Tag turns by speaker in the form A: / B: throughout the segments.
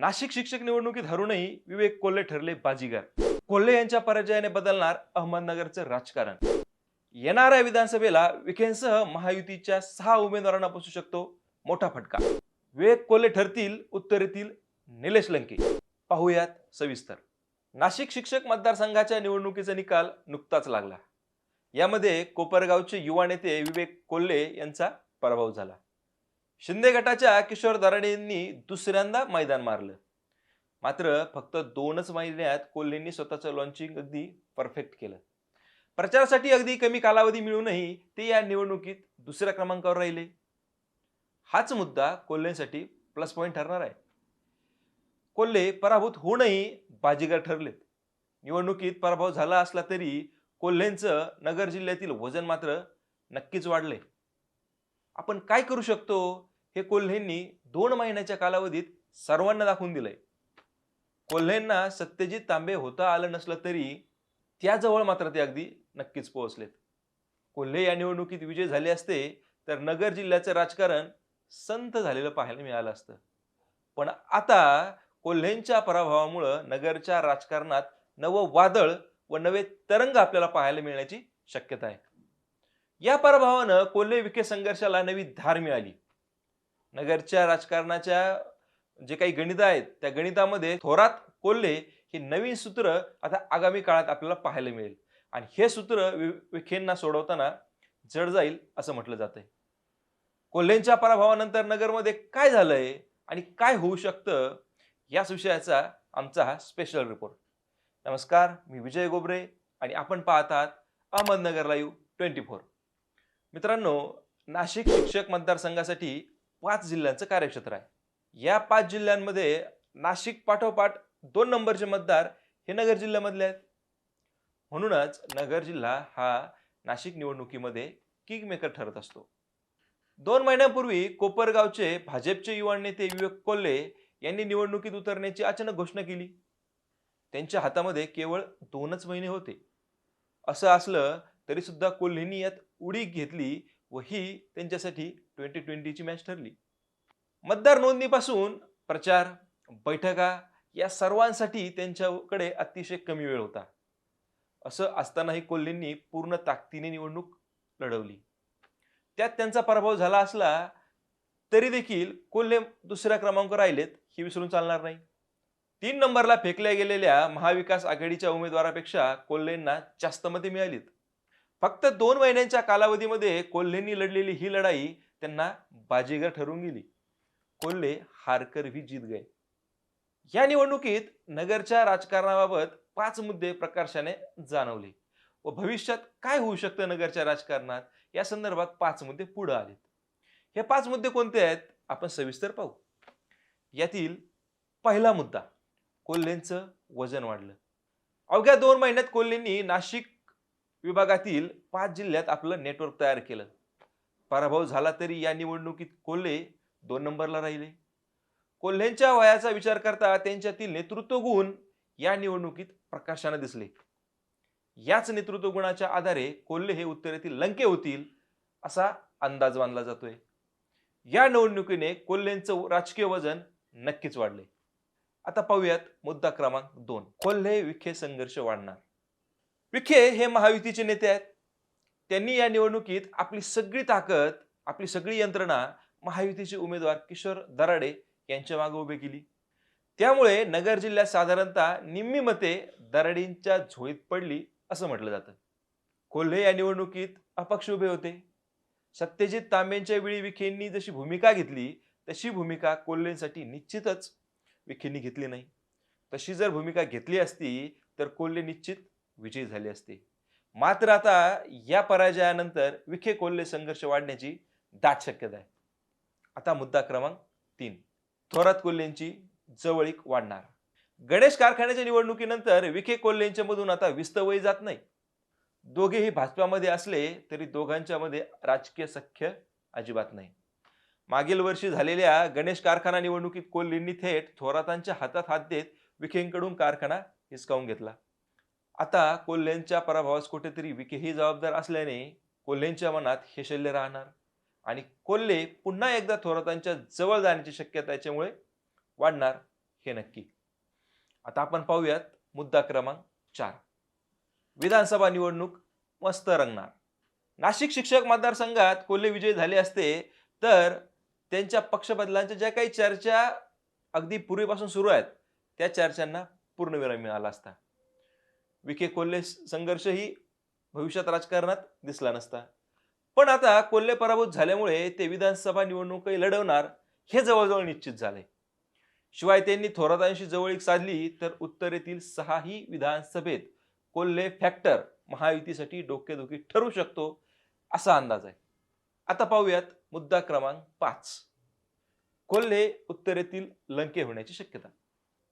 A: नाशिक शिक्षक निवडणुकीत हरूनही विवेक कोल्हे ठरले बाजीगर. कोल्हे यांच्या पराजयाने बदलणार अहमदनगरचं राजकारण. येणाऱ्या विधानसभेला विखेंसह महायुतीच्या सहा उमेदवारांना बसू शकतो मोठा फटका. विवेक कोल्हे ठरतील उत्तरेतील निलेश लंके. पाहूयात सविस्तर. नाशिक शिक्षक मतदारसंघाच्या निवडणुकीचा निकाल नुकताच लागला. यामध्ये कोपरगावचे युवा नेते विवेक कोल्हे यांचा पराभव झाला. शिंदे गटाच्या किशोर दराडेंनी दुसऱ्यांदा मैदान मारलं. मात्र फक्त दोनच महिन्यात कोल्हेंनी स्वतःचं लॉन्चिंग अगदी परफेक्ट केलं. प्रचारासाठी अगदी कमी कालावधी मिळूनही ते या निवडणुकीत दुसऱ्या क्रमांकावर राहिले. हाच मुद्दा कोल्हेंसाठी प्लस पॉईंट ठरणार आहे. कोल्हे पराभूत होऊनही बाजीगर ठरलेत. निवडणुकीत पराभव झाला असला तरी कोल्हेंचं नगर जिल्ह्यातील वजन मात्र नक्कीच वाढले आपण काय करू शकतो? हे कोल्हेंनी दोन महिन्याच्या कालावधीत सर्वांना दाखवून दिलंय. कोल्हेंना सत्यजित तांबे होता आलं नसलं तरी त्याजवळ मात्र ते अगदी नक्कीच पोहोचलेत. कोल्हे या निवडणुकीत विजय झाले असते तर नगर जिल्ह्याचं राजकारण संत झालेलं पाहायला मिळालं असतं. पण आता कोल्हेंच्या पराभवामुळं नगरच्या राजकारणात नवं वादळ व नवे तरंग आपल्याला पाहायला मिळण्याची शक्यता आहे. या पराभवानं कोल्हे विखे संघर्षाला नवी धार मिळाली. नगरच्या राजकारणाच्या जे काही गणित आहेत त्या गणितामध्ये थोरात कोल्हे हे नवीन सूत्र आता आगामी काळात आपल्याला पाहायला मिळेल. आणि हे सूत्र वि- विखेंना सोडवताना जड जाईल असं म्हटलं जातंय. कोल्हेंच्या पराभवानंतर नगरमध्ये काय झालंय आणि काय होऊ शकतं याच विषयाचा आमचा हा स्पेशल रिपोर्ट नमस्कार मी विजय गोबरे आणि आपण पाहत आहात अहमदनगर लाईव्ह ट्वेंटी फोर मित्रांनो नाशिक शिक्षक मतदारसंघासाठी पाच जिल्ह्यांचं कार्यक्षेत्र आहे. या पाच जिल्ह्यांमध्ये नाशिक पाठोपाठ दोन नंबरचे मतदार हे नगर जिल्ह्यामधले आहेत. म्हणूनच नगर जिल्हा हा नाशिक निवडणुकीमध्ये किंग मेकर ठरत असतो. दोन महिन्यांपूर्वी कोपरगावचे भाजपचे युवा नेते विवेक कोल्हे यांनी निवडणुकीत उतरण्याची अचानक घोषणा केली. त्यांच्या हातामध्ये केवळ दोनच महिने होते. असं असलं तरीसुद्धा कोल्हेनी कोल्हेंनी यात उडी घेतली व ही त्यांच्यासाठी ट्वेंटी ट्वेंटीची मॅच ठरली. मतदार नोंदणीपासून प्रचार बैठका या सर्वांसाठी त्यांच्याकडे अतिशय कमी वेळ होता. असं असतानाही कोल्हेंनी पूर्ण ताकदीने निवडणूक लढवली. त्यात त्यांचा पराभव झाला असला तरी देखील कोल्हे दुसऱ्या क्रमांक राहिलेत हे विसरून चालणार नाही. तीन नंबरला फेकल्या गेलेल्या महाविकास आघाडीच्या उमेदवारापेक्षा कोल्हेंना जास्त मते मिळालीत. फक्त दोन महिन्यांच्या कालावधीमध्ये कोल्हेंनी लढलेली ही लढाई त्यांना बाजीगर ठरून गेली. कोल्हे हारकर ही जीत गए. या निवडणुकीत नगरच्या राजकारणाबाबत पाच मुद्दे प्रकाशाने जाणवले. व भविष्यात काय होऊ शकतं नगरच्या राजकारणात? या संदर्भात पाच मुद्दे पुढे आलेत. हे पाच मुद्दे कोणते आहेत? आपण सविस्तर पाहू. यातील पहिला मुद्दा कोल्हेंचं वजन वाढलं. अवघ्या दोन महिन्यात कोल्हेंनी नाशिक विभागातील पाच जिल्ह्यात आपलं नेटवर्क तयार केलं. पराभव झाला तरी या निवडणुकीत कोल्हे दोन नंबरला राहिले. कोल्ह्यांच्या वयाचा विचार करता त्यांच्यातील नेतृत्व गुण या निवडणुकीत प्रकाशाने दिसले. याच नेतृत्व गुणाच्या आधारे कोल्हे हे उत्तरेतील लंके होतील असा अंदाज बांधला जातोय. या निवडणुकीने कोल्हेंचं राजकीय वजन नक्कीच वाढले. आता पाहूयात मुद्दा क्रमांक दोन. कोल्हे विखे संघर्ष वाढणार. विखे हे महायुतीचे नेते आहेत. त्यांनी या निवडणुकीत आपली सगळी ताकद आपली सगळी यंत्रणा महायुतीचे उमेदवार किशोर दराडे यांच्या मागे उभी केली. त्यामुळे नगर जिल्ह्यात साधारणतः निम्मी मते दराडेंच्या झोळीत पडली असं म्हटलं जातं. कोल्हे या निवडणुकीत अपक्ष उभे होते. सत्यजित तांबेंच्या वेळी विखेंनी जशी भूमिका घेतली तशी भूमिका कोल्हेंसाठी निश्चितच विखेंनी घेतली नाही. तशी जर भूमिका घेतली असती तर कोल्हे निश्चित विजयी झाले असते. मात्र आता या पराजयानंतर विखे कोल्हे संघर्ष वाढण्याची दाट शक्यता आहे. आता मुद्दा क्रमांक तीन. थोरात कोल्हेंची जवळीक वाढणार. गणेश कारखान्याच्या निवडणुकीनंतर विखे कोल्हेंच्या मधून आता विस्तवही जात नाही. दोघेही भाजपामध्ये असले तरी दोघांच्या मध्ये राजकीय सख्य अजिबात नाही. मागील वर्षी झालेल्या गणेश कारखाना निवडणुकीत कोल्हेंनी थेट थोरातांच्या हातात हात देत विखेंकडून कारखाना हिसकावून घेतला. आता कोल्हेंच्या पराभवास कुठेतरी विकेही जबाबदार असल्याने कोल्हेंच्या मनात हे शल्य राहणार. आणि कोल्हे पुन्हा एकदा थोरातांच्या जवळ जाण्याची शक्यता याच्यामुळे वाढणार हे नक्की. आता आपण पाहूयात मुद्दा क्रमांक चार. विधानसभा निवडणूक मस्त रंगणार. नाशिक शिक्षक मतदारसंघात कोल्हे विजयी झाले असते तर त्यांच्या पक्षबदलांच्या ज्या काही चर्चा अगदी पूर्वीपासून सुरू आहेत त्या चर्चांना पूर्णविराम मिळाला असता. विखे कोल्हे संघर्षही भविष्यात राजकारणात दिसला नसता. पण आता कोल्हे पराभूत झाल्यामुळे ते विधानसभा निवडणूकही लढवणार हे जवळजवळ निश्चित झाले. शिवाय त्यांनी थोरातांशी जवळीक साधली तर उत्तरेतील सहाही विधानसभेत कोल्हे फॅक्टर महायुतीसाठी डोकेदुखी ठरू शकतो असा अंदाज आहे. आता पाहूयात मुद्दा क्रमांक पाच. कोल्हे उत्तरेतील लंके होण्याची शक्यता.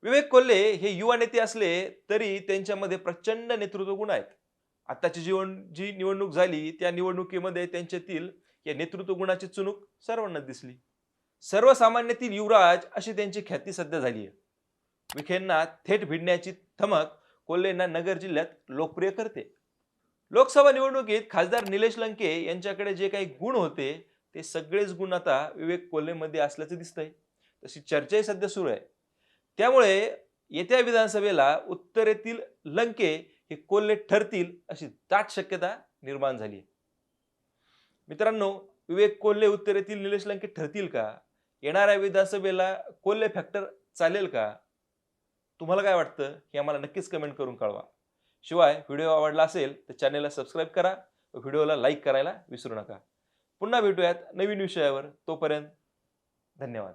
A: विवेक कोल्हे हे युवा नेते असले तरी त्यांच्यामध्ये प्रचंड नेतृत्व गुण आहेत. आताची जीवन जी निवडणूक झाली त्या निवडणुकीमध्ये त्यांच्यातील या नेतृत्व गुणाची चुणूक सर्वांना दिसली. सर्वसामान्यातील युवराज अशी त्यांची ख्याती सध्या झाली आहे. विखेंना थेट भिडण्याची थमक कोल्हेंना नगर जिल्ह्यात लोकप्रिय करते. लोकसभा निवडणुकीत खासदार निलेश लंके यांच्याकडे जे काही गुण होते ते सगळेच गुण आता विवेक कोल्हेमध्ये असल्याचं दिसतंय. तशी चर्चाही सध्या सुरू आहे. त्यामुळे येत्या विधानसभेला उत्तरेतील लंके हे कोल्हे ठरतील अशी दाट शक्यता निर्माण झाली आहे. मित्रांनो विवेक कोल्हे उत्तरेतील निलेश लंके ठरतील का? येणाऱ्या विधानसभेला कोल्हे फॅक्टर चालेल का? तुम्हाला काय वाटतं हे आम्हाला नक्कीच कमेंट करून कळवा. शिवाय व्हिडिओ आवडला असेल तर चॅनेलला सबस्क्राईब करा व व्हिडिओला लाईक करायला विसरू नका. पुन्हा भेटूयात नवीन विषयावर. तोपर्यंत धन्यवाद.